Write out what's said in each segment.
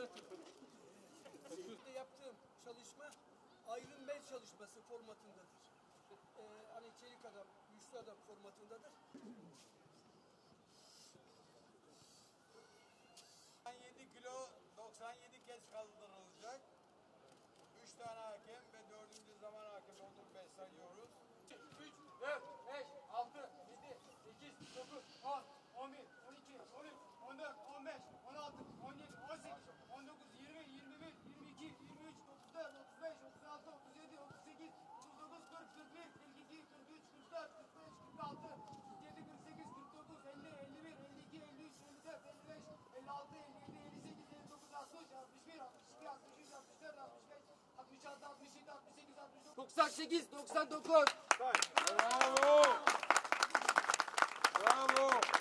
Birlikte yaptığım çalışma Iron Man çalışması formatındadır. Ee, hani çelik adam, güçlü adam formatındadır. 97 kilo 97 kez kaldırılacak. 3 tane hakem ve 4. zaman hakemi Onur Bey 98, 99. Bravo! Bravo!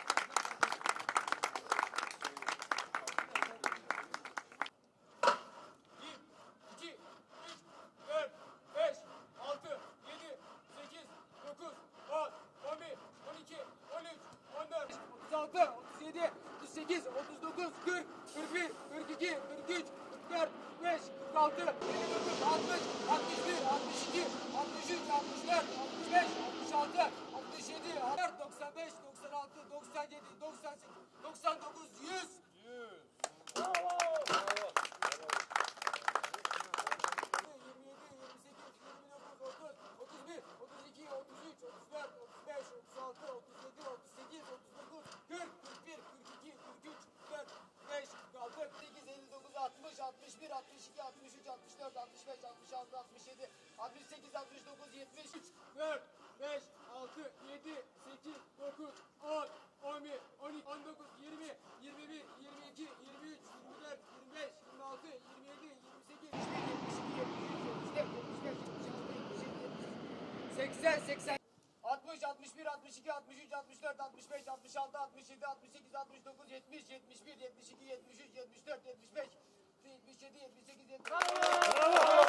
Altmış altı, altmış yedi, doksan beş, doksan altı, doksan yedi, doksan sekiz, doksan dokuz, yüz. 4, 5, 6, 7, 8, 9, 10, 11, 12, 19, 20, 21, 22, 23, 24, 25, 26, 27, 28, 80, 80. 60, 61, 62, 63, 64, 65, 66, 67, 68, 69, 70, 71, 72, 73, 74, 75, 77, 78, 79. Bu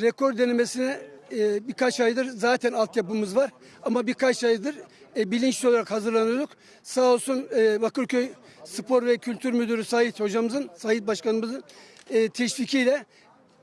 rekor denemesine e, birkaç aydır zaten altyapımız var. Ama birkaç aydır e, bilinçli olarak hazırlanıyorduk. Sağ olsun e, Bakırköy Spor ve Kültür Müdürü Sait hocamızın, Sait Başkanımızın e, teşvikiyle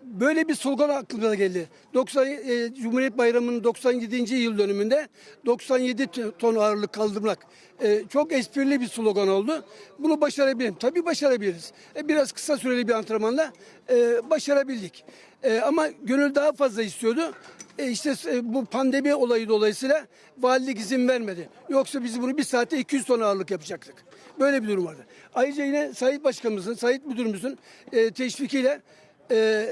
böyle bir slogan aklımıza geldi. 90 e, Cumhuriyet Bayramı'nın 97. yıl dönümünde 97 ton ağırlık kaldırmak e, çok esprili bir slogan oldu. Bunu başarabilirim. Tabii başarabiliriz. E, biraz kısa süreli bir antrenmanla e, başarabildik. E, ama gönül daha fazla istiyordu. E, işte e, bu pandemi olayı dolayısıyla valilik izin vermedi. Yoksa biz bunu bir saatte 200 ton ağırlık yapacaktık. Böyle bir durum vardı. Ayrıca yine Sayit Başkanımızın, Sayit Müdürümüzün e, teşvikiyle e,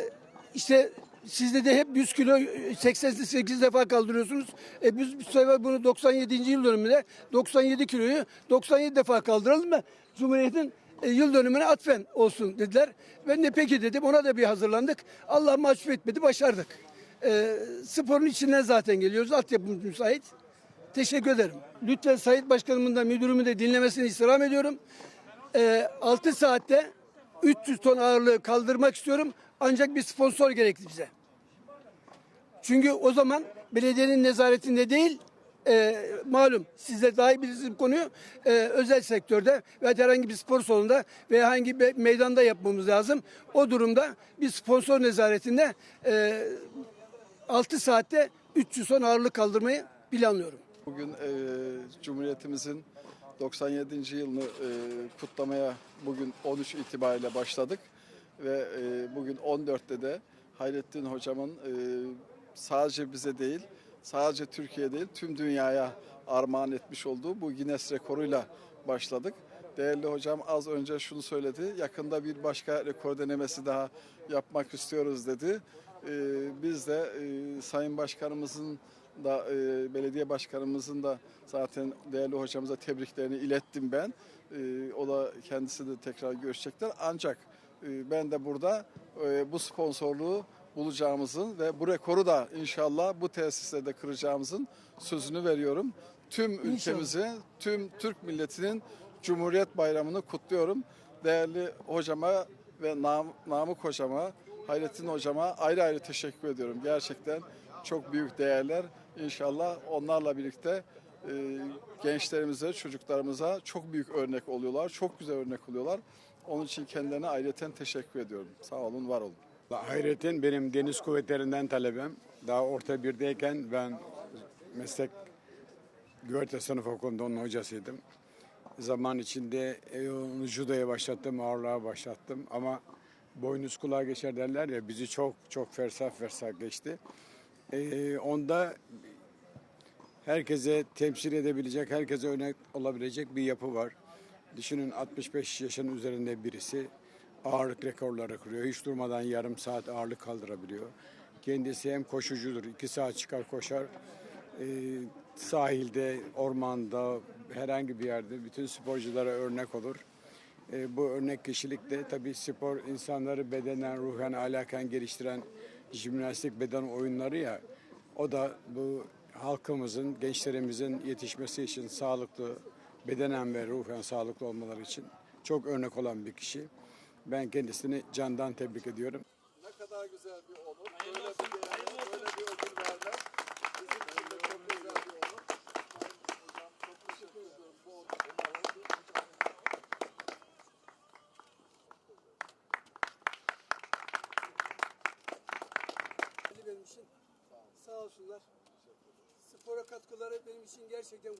işte sizde de hep 100 kilo 88 defa kaldırıyorsunuz. E biz bu sefer bunu 97. yıl dönümünde 97 kiloyu 97 defa kaldıralım mı? Cumhuriyet'in e, yıl dönümüne atfen olsun dediler. Ben de peki dedim. Ona da bir hazırlandık. Allah mahcup etmedi. Başardık. E, sporun içinden zaten geliyoruz. Altyapımız müsait. Teşekkür ederim. Lütfen Sayit Başkanımın da müdürümü de dinlemesini istirham ediyorum. E, 6 saatte 300 ton ağırlığı kaldırmak istiyorum. Ancak bir sponsor gerekli bize. Çünkü o zaman belediyenin nezaretinde değil, e, malum siz de daha iyi bilirsiniz konuyu, e, özel sektörde ve herhangi bir spor salonunda veya hangi bir meydanda yapmamız lazım. O durumda bir sponsor nezaretinde e, 6 saatte 300 ton ağırlık kaldırmayı planlıyorum. Bugün e, Cumhuriyetimizin 97. yılını e, kutlamaya bugün 13 itibariyle başladık ve e, bugün 14'te de Hayrettin hocamın e, sadece bize değil, sadece Türkiye değil tüm dünyaya armağan etmiş olduğu bu Guinness rekoruyla başladık. Değerli hocam az önce şunu söyledi. Yakında bir başka rekor denemesi daha yapmak istiyoruz dedi. E, biz de e, Sayın Başkanımızın da e, belediye başkanımızın da zaten değerli hocamıza tebriklerini ilettim ben. E, o da kendisi de tekrar görüşecekler. Ancak e, ben de burada e, bu sponsorluğu bulacağımızın ve bu rekoru da inşallah bu tesislerde kıracağımızın sözünü veriyorum. Tüm ülkemizi, tüm Türk milletinin Cumhuriyet Bayramı'nı kutluyorum. Değerli hocama ve Nam Namık hocama, Hayrettin hocama ayrı ayrı teşekkür ediyorum. Gerçekten çok büyük değerler. İnşallah onlarla birlikte e, gençlerimize, çocuklarımıza çok büyük örnek oluyorlar. Çok güzel örnek oluyorlar. Onun için kendilerine ayrıca teşekkür ediyorum. Sağ olun, var olun. Hayrettin benim deniz kuvvetlerinden talebem. Daha orta birdeyken ben meslek güverte sınıf okulunda onun hocasıydım. Zaman içinde onu judoya başlattım, ağırlığa başlattım ama boynuz kulağa geçer derler ya bizi çok çok fersah fersah geçti. E, onda herkese temsil edebilecek, herkese örnek olabilecek bir yapı var. Düşünün 65 yaşın üzerinde birisi ağırlık rekorları kırıyor. Hiç durmadan yarım saat ağırlık kaldırabiliyor. Kendisi hem koşucudur, iki saat çıkar koşar. Ee, sahilde, ormanda, herhangi bir yerde bütün sporculara örnek olur. Ee, bu örnek kişilik de tabii spor insanları bedenen, ruhen, alaken geliştiren jimnastik beden oyunları ya. O da bu halkımızın, gençlerimizin yetişmesi için sağlıklı, bedenen ve ruhen sağlıklı olmaları için çok örnek olan bir kişi. Ben kendisini candan tebrik ediyorum. Ne kadar güzel bir onur. Böyle bir böyle bir ödül vermek bizim için de çok güzel bir onur. Hocam çok teşekkür ediyorum. Benim için. Sağ olsunlar. Spora katkıları benim için gerçekten